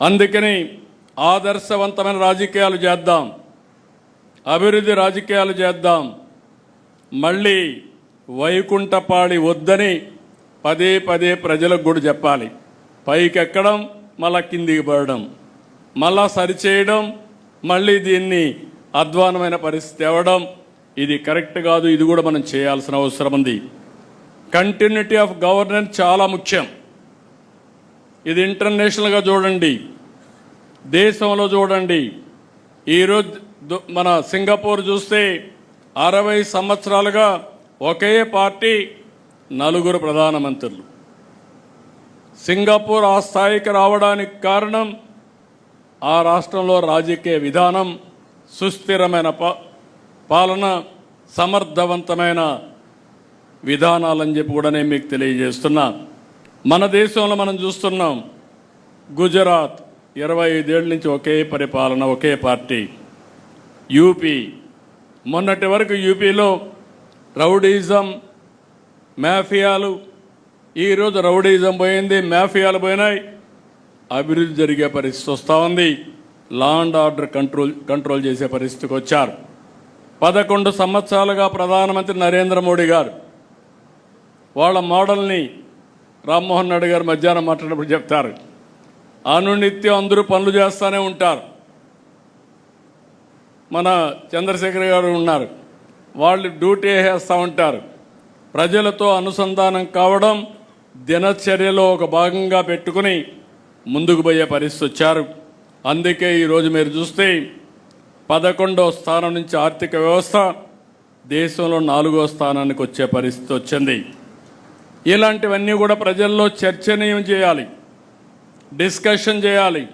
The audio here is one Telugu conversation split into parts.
అందుకని ఆదర్శవంతమైన రాజకీయాలు చేద్దాం అభివృద్ధి రాజకీయాలు చేద్దాం మళ్ళీ వైకుంఠపాడి వద్దని పదే పదే ప్రజలకు కూడా చెప్పాలి. పైకి ఎక్కడం మళ్ళా కిందికి పడడం మళ్ళా సరిచేయడం మళ్ళీ దీన్ని అధ్వానమైన పరిస్థితి తేవడం ఇది కరెక్ట్ కాదు ఇది కూడా మనం చేయాల్సిన అవసరం ఉంది. కంటిన్యూటీ ఆఫ్ గవర్నెన్స్ చాలా ముఖ్యం. ఇది ఇంటర్నేషనల్గా చూడండి. దేశంలో చూడండి. ఈరోజు దు- మన సింగపూర్ చూస్తే అరవై సంవత్సరాలుగా ఒకే పార్టీ నలుగురు ప్రధానమంత్రులు. సింగపూర్ ఆ స్థాయికి రావడానికి కారణం ఆ రాష్ట్రంలో రాజకీయ విధానం సుస్థిరమైన పాలన సమర్థవంతమైన విధానాలని చెప్పి కూడా నేను మీకు తెలియజేస్తున్నా. మన దేశంలో మనం చూస్తున్నాం గుజరాత్ ఇరవై ఐదేళ్ళ నుంచి ఒకే పరిపాలన ఒకే పార్టీ. యూపీ. మొన్నటి వరకు యూపీలో రౌడీజం మాఫియాలు ఈరోజు రౌడీజం పోయింది మాఫియాలు పోయినాయి. అభివృద్ధి జరిగే పరిస్థితి వస్తూ ఉంది. Law and order control control చేసే పరిస్థితికి వచ్చారు. పదకొండు సంవత్సరాలుగా ప్రధానమంత్రి నరేంద్ర మోడీ గారు వాళ్ళ మోడల్ని రామ్మోహన్ నాయుడు గారు మధ్యాహ్నం మాట్లాడినప్పుడు చెప్తారు. అనునిత్యం అందరూ పనులు చేస్తూనే ఉంటారు. మన చంద్రశేఖర్ గారు ఉన్నారు. వాళ్ళు డ్యూటీ వేస్తూ ఉంటారు. ప్రజలతో అనుసంధానం కావడం దినచర్యలో ఒక భాగంగా పెట్టుకుని ముందుకు పోయే పరిస్థితి వచ్చారు. అందుకే ఈరోజు మీరు చూస్తే పదకొండవ స్థానం నుంచి ఆర్థిక వ్యవస్థ దేశంలో నాలుగో స్థానానికి వచ్చే పరిస్థితి వచ్చింది. ఇలాంటివన్నీ కూడా ప్రజల్లో చర్చనీయం చేయాలి. డిస్కషన్ చేయాలి.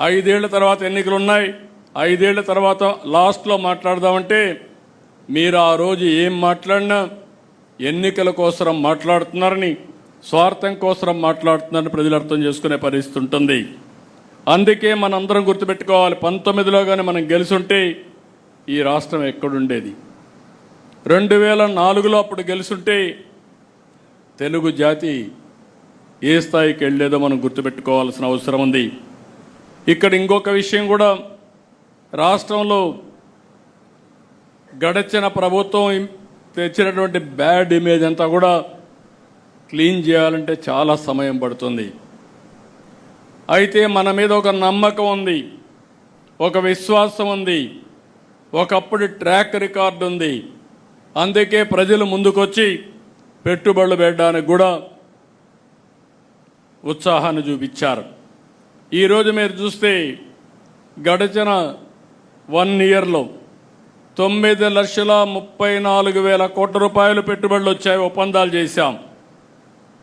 ఐదేళ్ళ తర్వాత ఎన్నికలు ఉన్నాయి ఐదేళ్ళ తర్వాత లాస్ట్లో మాట్లాడదామంటే మీరు ఆ రోజు ఏం మాట్లాడినా ఎన్నికల కోసరం మాట్లాడుతున్నారని స్వార్థం కోసరం మాట్లాడుతున్నారని ప్రజలు అర్థం చేసుకునే పరిస్థితి ఉంటుంది. అందుకే మనందరం గుర్తుపెట్టుకోవాలి పంతొమ్మిదిలో కానీ మనం గెలుసుంటే ఈ రాష్ట్రం ఎక్కడుండేది? రెండు వేల నాలుగులో అప్పుడు గెలుసుంటే తెలుగు జాతి ఏ స్థాయికి వెళ్ళేదో మనం గుర్తుపెట్టుకోవాల్సిన అవసరం ఉంది. ఇక్కడ ఇంకొక విషయం కూడా రాష్ట్రంలో గడచిన ప్రభుత్వం తెచ్చినటువంటి బ్యాడ్ ఇమేజ్ అంతా కూడా క్లీన్ చేయాలంటే చాలా సమయం పడుతుంది. అయితే మన మీద ఒక నమ్మకం ఉంది ఒక విశ్వాసం ఉంది ఒకప్పుడు ట్రాక్ రికార్డు ఉంది. అందుకే ప్రజలు ముందుకొచ్చి పెట్టుబడులు పెట్టడానికి కూడా ఉత్సాహాన్ని చూపించారు. ఈరోజు మీరు చూస్తే గడిచిన వన్ ఇయర్లో తొమ్మిది లక్షల ముప్పై నాలుగు వేల కోట్ల రూపాయలు పెట్టుబడులు వచ్చాయి ఒప్పందాలు చేశాం.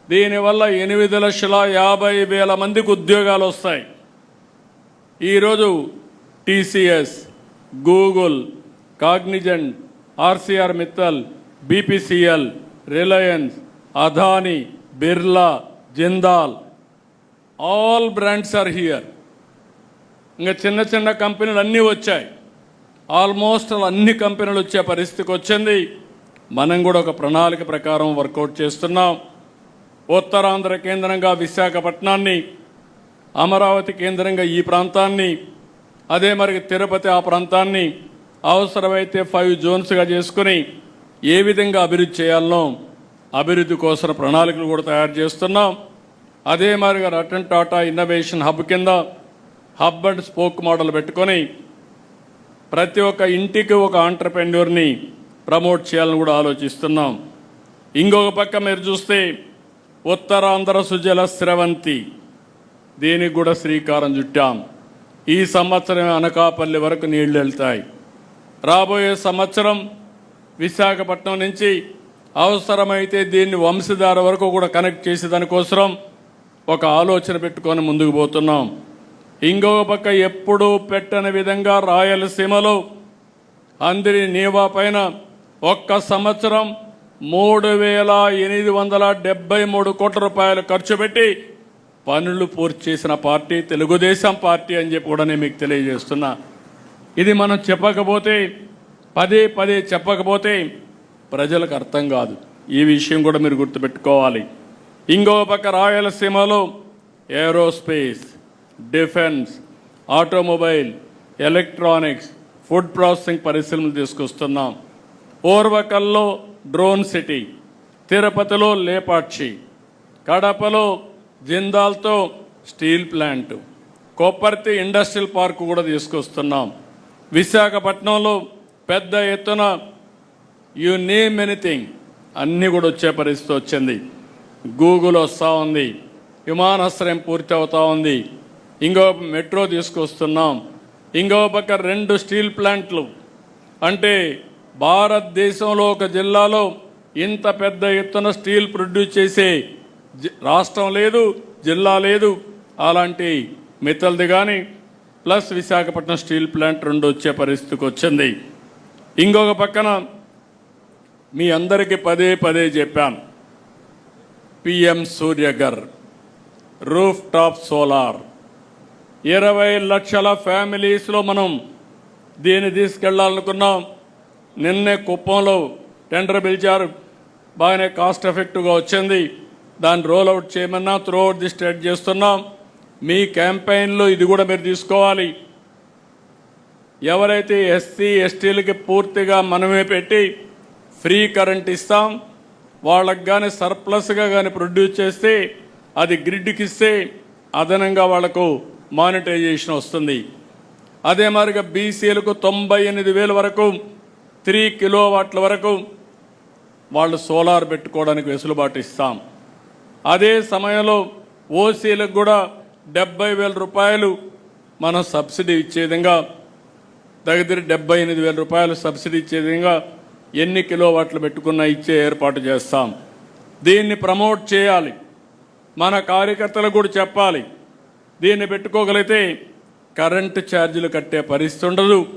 దీనివల్ల ఎనిమిది లక్షల యాభై వేల మందికి ఉద్యోగాలు వస్తాయి. ఈరోజు TCS Google Cognizant Arcelor Mittal BPCL Reliance Adani Birla Jindal all brands are here ఇంకా చిన్న చిన్న కంపెనీలు అన్నీ వచ్చాయి. ఆల్మోస్ట్ అన్ని కంపెనీలు వచ్చే పరిస్థితికి వచ్చింది. మనం కూడా ఒక ప్రణాళిక ప్రకారం వర్కౌట్ చేస్తున్నాం. ఉత్తరాంధ్ర కేంద్రంగా విశాఖపట్నాన్ని అమరావతి కేంద్రంగా ఈ ప్రాంతాన్ని అదే మరి తిరుపతి ఆ ప్రాంతాన్ని అవసరమైతే ఫైవ్ జోన్స్గా చేసుకుని ఏ విధంగా అభివృద్ధి చేయాలనో అభివృద్ధి కోసం ప్రణాళికలు కూడా తయారు చేస్తున్నాం. అదే మాదిరిగా రటన్ టాటా ఇన్నోవేషన్ హబ్ కింద హబ్ అండ్ స్పోక్ మోడల్ పెట్టుకొని ప్రతి ఒక్క ఇంటికి ఒక ఆంటర్ప్రెన్యూర్ని ప్రమోట్ చేయాలని కూడా ఆలోచిస్తున్నాం. ఇంకొక పక్క మీరు చూస్తే ఉత్తరాంధ్ర సుజల స్రవంతి. దీనికి కూడా శ్రీకారం చుట్టాం. ఈ సంవత్సరం అనకాపల్లి వరకు నీళ్ళు వెళ్తాయి. రాబోయే సంవత్సరం విశాఖపట్నం నుంచి అవసరమైతే దీన్ని వంశధార వరకు కూడా కనెక్ట్ చేసే దానికోసం ఒక ఆలోచన పెట్టుకొని ముందుకు పోతున్నాం. ఇంకొక పక్క ఎప్పుడూ పెట్టని విధంగా రాయలసీమలో అందరి నీవా పైన ఒక్క సంవత్సరం మూడు వేల ఎనిమిది వందల డెబ్బై మూడు కోట్ల రూపాయలు ఖర్చు పెట్టి పనులు పూర్తి చేసిన పార్టీ తెలుగుదేశం పార్టీ అని చెప్పి కూడా నేను మీకు తెలియజేస్తున్నా. ఇది మనం చెప్పకపోతే పదే పదే చెప్పకపోతే ప్రజలకు అర్థం కాదు. ఈ విషయం కూడా మీరు గుర్తుపెట్టుకోవాలి. ఇంకో పక్క రాయలసీమలో aerospace defence automobile electronics food processing పరిశ్రమలు తీసుకొస్తున్నాం. ఓర్వకల్లో డ్రోన్ సిటీ తిరుపతిలో లేపాక్షి కడపలో జిందాల్తో steel plant Kopparthi industrial park కూడా తీసుకొస్తున్నాం. విశాఖపట్నంలో పెద్ద ఎత్తున యు నేమ్ ఎనీథింగ్ అన్నీ కూడా వచ్చే పరిస్థితి వచ్చింది. గూగుల్ వస్తూ ఉంది. విమానాశ్రయం పూర్తి అవుతూ ఉంది. ఇంకో మెట్రో తీసుకొస్తున్నాం. ఇంకో పక్క రెండు స్టీల్ ప్లాంట్లు. అంటే భారతదేశంలో ఒక జిల్లాలో ఇంత పెద్ద ఎత్తున స్టీల్ ప్రొడ్యూస్ చేసే జి- రాష్ట్రం లేదు జిల్లా లేదు. అలాంటి మిత్తల్ది కానీ ప్లస్ విశాఖపట్నం స్టీల్ ప్లాంట్ రెండు వచ్చే పరిస్థితికి వచ్చింది. ఇంకొక పక్కన మీ అందరికీ పదే పదే చెప్పాను. PM Suryaghar rooftop solar. ఇరవై లక్షల ఫ్యామిలీస్లో మనం దీన్ని తీసుకెళ్ళాలనుకున్నాం. నిన్నే కుప్పంలో టెండర్ పిలిచారు. బాగానే కాస్ట్ ఎఫెక్టివ్గా వచ్చింది. దాన్ని రోల్ అవుట్ చేయమన్నా త్రూ అవుట్ ది స్టేట్ చేస్తున్నాం. మీ క్యాంపెయిన్లో ఇది కూడా మీరు తీసుకోవాలి. ఎవరైతే ఎస్సీ ఎస్టీలకి పూర్తిగా మనమే పెట్టి ఫ్రీ కరెంట్ ఇస్తాం వాళ్ళకి కానీ సర్ప్లస్గా కానీ ప్రొడ్యూస్ చేస్తే అది గ్రిడ్కి ఇస్తే అదనంగా వాళ్ళకు మానిటైజేషన్ వస్తుంది. అదే మాదిరిగా బీసీలకు తొంభై ఎనిమిది వేల వరకు త్రీ కిలో వాట్ల వరకు వాళ్ళు సోలార్ పెట్టుకోవడానికి వెసులుబాటు ఇస్తాం. అదే సమయంలో ఓసీలకు కూడా డెబ్బై వేల రూపాయలు మనం సబ్సిడీ ఇచ్చే విధంగా దగ్గర డెబ్బై ఎనిమిది వేల రూపాయలు సబ్సిడీ ఇచ్చే విధంగా ఎన్ని కిలో వాట్లు పెట్టుకున్నా ఇచ్చే ఏర్పాటు చేస్తాం. దీన్ని ప్రమోట్ చేయాలి. మన కార్యకర్తలకు కూడా చెప్పాలి. దీన్ని పెట్టుకోగలిగితే కరెంటు ఛార్జీలు కట్టే పరిస్థితి ఉండదు.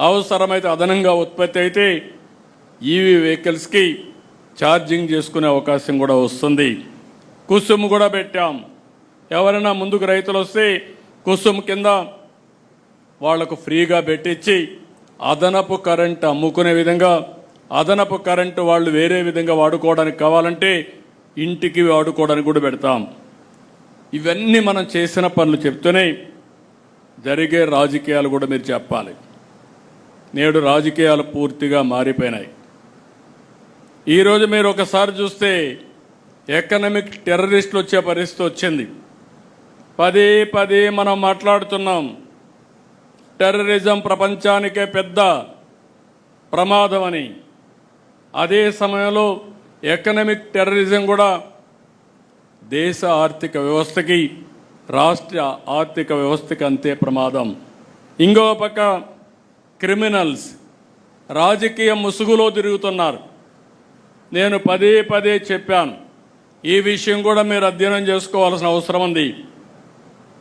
అవసరమైతే అదనంగా ఉత్పత్తి అయితే ఈవీ వెహికల్స్కి ఛార్జింగ్ చేసుకునే అవకాశం కూడా వస్తుంది. కుసుమ్ కూడా పెట్టాం. ఎవరైనా ముందుకు రైతులు వస్తే కుసుమ్ కింద వాళ్ళకు ఫ్రీగా పెట్టించి అదనపు కరెంట్ అమ్ముకునే విధంగా అదనపు కరెంటు వాళ్ళు వేరే విధంగా వాడుకోవడానికి కావాలంటే ఇంటికి వాడుకోవడానికి కూడా పెడతాం. ఇవన్నీ మనం చేసిన పనులు చెప్తూనే జరిగే రాజకీయాలు కూడా మీరు చెప్పాలి. నేడు రాజకీయాలు పూర్తిగా మారిపోయినాయి. ఈరోజు మీరు ఒకసారి చూస్తే ఎకనమిక్ టెర్రరిస్టులు వచ్చే పరిస్థితి వచ్చింది. పదే పదే మనం మాట్లాడుతున్నాం. టెర్రరిజం ప్రపంచానికే పెద్ద ప్రమాదమని. అదే సమయంలో ఎకనమిక్ టెర్రరిజం కూడా దేశ ఆర్థిక వ్యవస్థకి రాష్ట్ర ఆర్థిక వ్యవస్థకి అంతే ప్రమాదం. ఇంకో పక్క క్రిమినల్స్ రాజకీయ ముసుగులో తిరుగుతున్నారు. నేను పదే పదే చెప్పాను. ఈ విషయం కూడా మీరు అధ్యయనం చేసుకోవాల్సిన అవసరం ఉంది.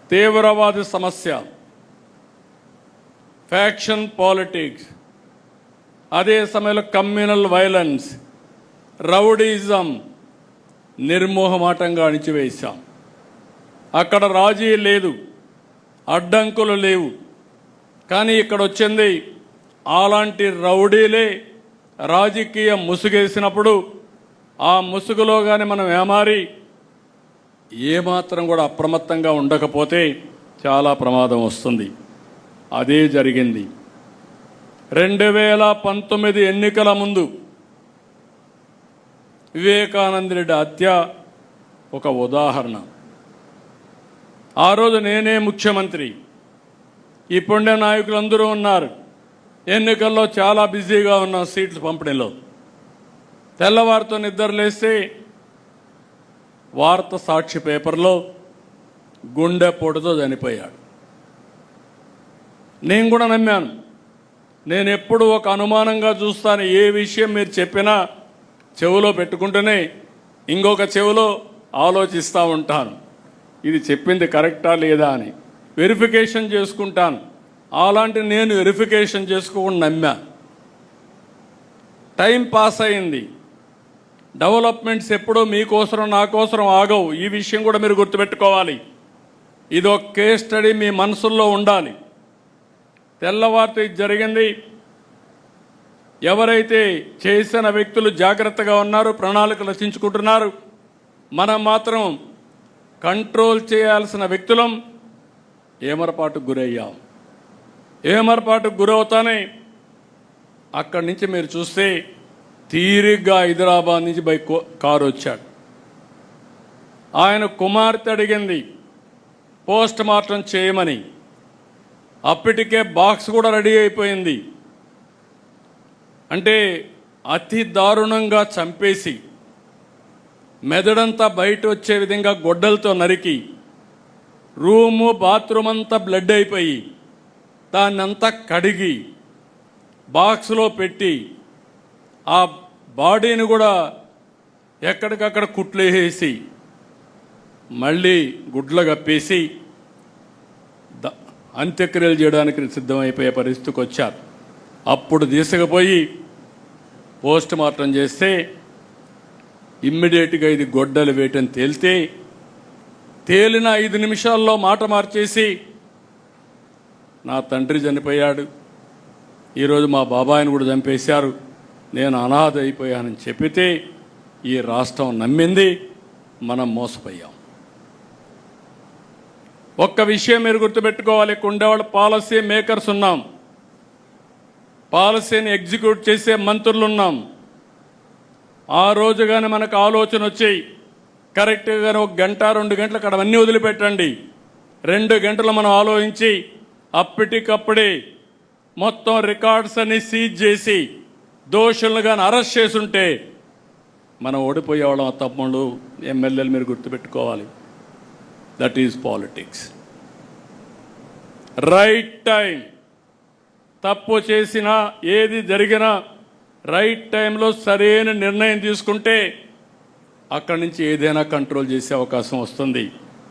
తీవ్రవాద సమస్య. ఫ్యాక్షన్ పాలిటిక్స్ అదే సమయంలో కమ్యూనల్ వైలెన్స్ రౌడీజం నిర్మోహమాటంగా అణిచివేశాం. అక్కడ రాజీ లేదు. అడ్డంకులు లేవు. కానీ ఇక్కడ వచ్చింది అలాంటి రౌడీలే రాజకీయ ముసుగేసినప్పుడు ఆ ముసుగులో కానీ మనం ఏమారి ఏమాత్రం కూడా అప్రమత్తంగా ఉండకపోతే చాలా ప్రమాదం వస్తుంది. అదే జరిగింది. రెండు వేల పంతొమ్మిది ఎన్నికల ముందు వివేకానందరెడ్డి హత్య ఒక ఉదాహరణ. ఆ రోజు నేనే ముఖ్యమంత్రి. ఇప్పుడే నాయకులు అందరూ ఉన్నారు. ఎన్నికల్లో చాలా బిజీగా ఉన్నాం సీట్లు పంపిణీలో. తెల్లవారితో నిద్రలేస్తే వార్త సాక్షి పేపర్లో గుండెపోటుతో చనిపోయాడు. నేను కూడా నమ్మాను. నేను ఎప్పుడు ఒక అనుమానంగా చూస్తాను ఏ విషయం మీరు చెప్పినా చెవిలో పెట్టుకుంటూనే ఇంకొక చెవిలో ఆలోచిస్తూ ఉంటాను. ఇది చెప్పింది కరెక్టా లేదా అని. వెరిఫికేషన్ చేసుకుంటాను. అలాంటి నేను వెరిఫికేషన్ చేసుకోకుండా నమ్మా. టైం పాస్ అయింది. డెవలప్మెంట్స్ ఎప్పుడో మీకోసరం నా కోసరం ఆగవు. ఈ విషయం కూడా మీరు గుర్తుపెట్టుకోవాలి. ఇది ఒక కేస్ స్టడీ మీ మనసుల్లో ఉండాలి. తెల్లవారితో ఇది జరిగింది. ఎవరైతే చేసిన వ్యక్తులు జాగ్రత్తగా ఉన్నారు ప్రణాళిక రచించుకుంటున్నారు మనం మాత్రం కంట్రోల్ చేయాల్సిన వ్యక్తులం ఏమరపాటుకు గురయ్యాం. ఏమరపాటుకు గురవుతానే అక్కడి నుంచి మీరు చూస్తే తీరిగ్గా హైదరాబాద్ నుంచి బై కారు వచ్చాడు. ఆయన కుమార్తె అడిగింది పోస్ట్ మార్టం చేయమని. అప్పటికే బాక్స్ కూడా రెడీ అయిపోయింది. అంటే అతి దారుణంగా చంపేసి మెదడంతా బయట వచ్చే విధంగా గొడ్డలతో నరికి రూము బాత్రూమ్ అంతా బ్లడ్ అయిపోయి దాన్నంతా కడిగి బాక్స్లో పెట్టి ఆ బాడీని కూడా ఎక్కడికక్కడ కుట్లేసేసి మళ్ళీ గుడ్లు కప్పేసి ద- అంత్యక్రియలు చేయడానికి సిద్ధమైపోయే పరిస్థితికి వచ్చారు. అప్పుడు తీసుకుపోయి పోస్ట్ మార్టం చేస్తే ఇమ్మీడియట్గా ఇది గొడ్డలు వేయటం తేలితే తేలిన ఐదు నిమిషాల్లో మాట మార్చేసి నా తండ్రి చనిపోయాడు. ఈరోజు మా బాబాయిని కూడా చంపేశారు. నేను అనాథ అయిపోయానని చెప్పితే ఈ రాష్ట్రం నమ్మింది. మనం మోసపోయాం. ఒక్క విషయం మీరు గుర్తుపెట్టుకోవాలి. కుండేవాళ్ళ పాలసీ మేకర్స్ ఉన్నాం. పాలసీని ఎగ్జిక్యూట్ చేసే మంత్రులు ఉన్నాం ఆ రోజు కానీ మనకు ఆలోచన వచ్చాయి. కరెక్ట్గా ఒక గంట రెండు గంటలు అక్కడ అన్నీ వదిలిపెట్టండి. రెండు గంటలు మనం ఆలోచించి అప్పటికప్పుడే మొత్తం రికార్డ్స్ అన్ని సీజ్ చేసి దోషులను కానీ అరెస్ట్ చేసుంటే మనం ఓడిపోయేవాళ్ళం ఆ తమ్ముళ్ళు ఎమ్మెల్యేలు మీరు గుర్తుపెట్టుకోవాలి. That is politics right time తప్పు చేసినా ఏది జరిగినా రైట్ టైంలో సరైన నిర్ణయం తీసుకుంటే అక్కడి నుంచి ఏదైనా కంట్రోల్ చేసే అవకాశం వస్తుంది.